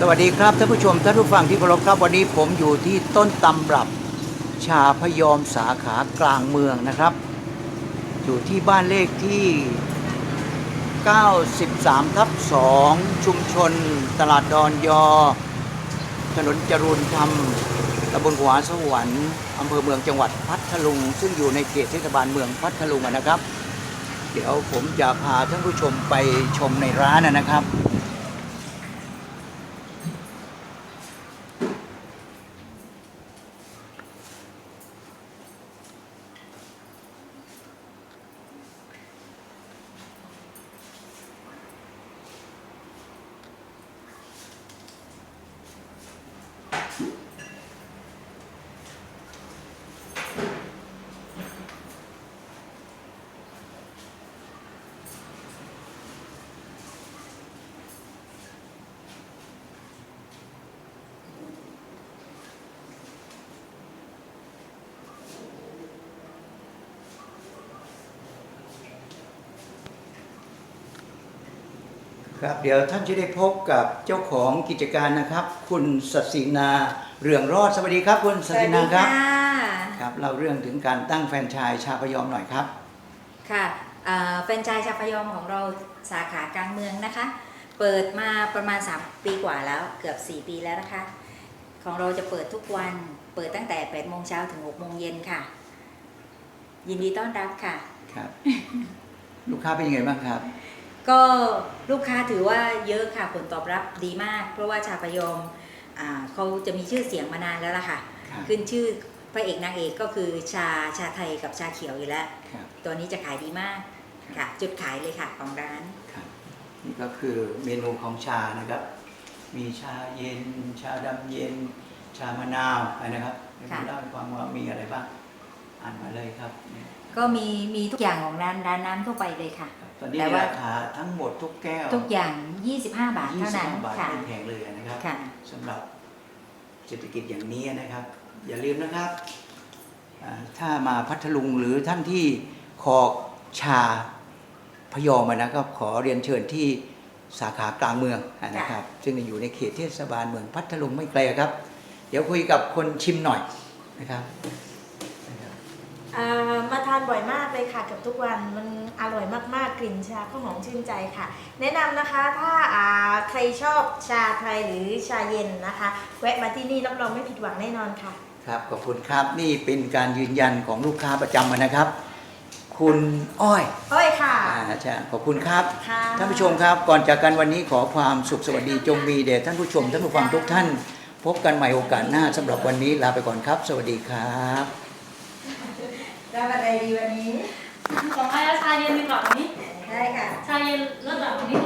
สวัสดีครับท่านผู้ชมท่านผู้ฟังที่เคารพครับวันนี้ผมอยู่ที่ต้นตำรับชาพยอมสาขากลางเมืองนะครับ อยู่ที่บ้านเลขที่ 93 ทับ 2 ชุมชน ตลาดดอนยอ ถนนจรูนธรรมตำบลหัวสวรรค์อำเภอเมืองจังหวัดพัทลุง ซึ่งอยู่ในเขตเทศบาลเมืองพัทลุงนะครับ เดี๋ยวผมจะพาท่านผู้ชมไปชมในร้านนะครับ ครับเดี๋ยวท่านจะได้พบกับเจ้าของกิจการนะครับ คุณศศินาเรืองรอดสวัสดีครับคุณศศินาครับครับเล่าเรื่องถึงการตั้งแฟรนไชส์ชาพยอมหน่อยครับ ค่ะเอ่อแฟรนไชส์ชาพยอมของเราสาขากลางเมืองนะคะ เปิดมาประมาณ 3 ปีกว่าแล้วเกือบ 4 ปีแล้วนะคะ ของเราจะเปิดทุกวันเปิดตั้งแต่8โมงเช้าถึง6โมงเย็นค่ะ ยินดีต้อนรับค่ะครับ ลูกค้าเป็นยังไงบ้างครับ ก็ลูกค้าถือว่าเยอะค่ะผลตอบรับดีมาก เพราะว่าชาพยอมอ่าเขาจะมีชื่อเสียงมานานแล้วล่ะค่ะ ครับ ขึ้นชื่อพระเอกนางเอกก็คือชาชาไทยกับชาเขียวอยู่แล้ว ครับ ตัวนี้จะขายดีมากค่ะ จุดขายเลยค่ะของร้าน ครับ นี่ก็คือเมนูของชานะครับ มีชาเย็น ชาดำเย็น ชามะนาวอะไรนะครับเดี๋ยวผมค่ะ เล่าให้ฟังว่ามีอะไรบ้าง อ่านมาเลยครับเนี่ยก็มีมีทุกอย่างของร้านร้านน้ำทั่วไปเลยค่ะครับ ตอนนี้แต่ว่าราคาทั้งหมดทุกแก้ว ทุกอย่าง 25 บาทเท่านั้น25บาทค่ะ ไม่แพงเลยนะครับค่ะ สำหรับเศรษฐกิจอย่างนี้นะครับ อย่าลืมนะครับอ่าถ้ามาพัทลุงหรือท่านที่คอชาพยอมอะนะครับขอเรียนเชิญที่สาขากลางเมืองอะนะครับ ซึ่งอยู่ในเขตเทศบาลเมืองพัทลุงไม่ไกลครับ เดี๋ยวคุยกับคนชิมหน่อยนะครับนะครับอ่า มาทานบ่อยมากเลยค่ะเกับทุกวันมันอร่อยมากๆกลิ่นชาก็หอมชื่นใจค่ะ แนะนำนะคะถ้าอ่าใครชอบชาไทยหรือชาเย็นนะคะแวะมาที่นี่รับรองไม่ผิดหวังแน่นอนค่ะ ครับขอบคุณครับนี่เป็นการยืนยันของลูกค้าประจำนะครับ คุณอ้อยอ้อยค่ะอ่าใช่ขอบคุณครับค่ะท่านผู้ชมครับก่อนจากกันวันนี้ขอความสุขสวัสดีจงมีแด่ท่านผู้ชมท่านผู้ฟังทุกท่าน พบกันใหม่โอกาสหน้าสำหรับวันนี้ลาไปก่อนครับ สวัสดีครับ ได้อะไรดีวันนี้ ของไอ้ชาเย็นดีกว่านี้ ได้ค่ะ ชาเย็นเลิศแบบนี้นึงนะ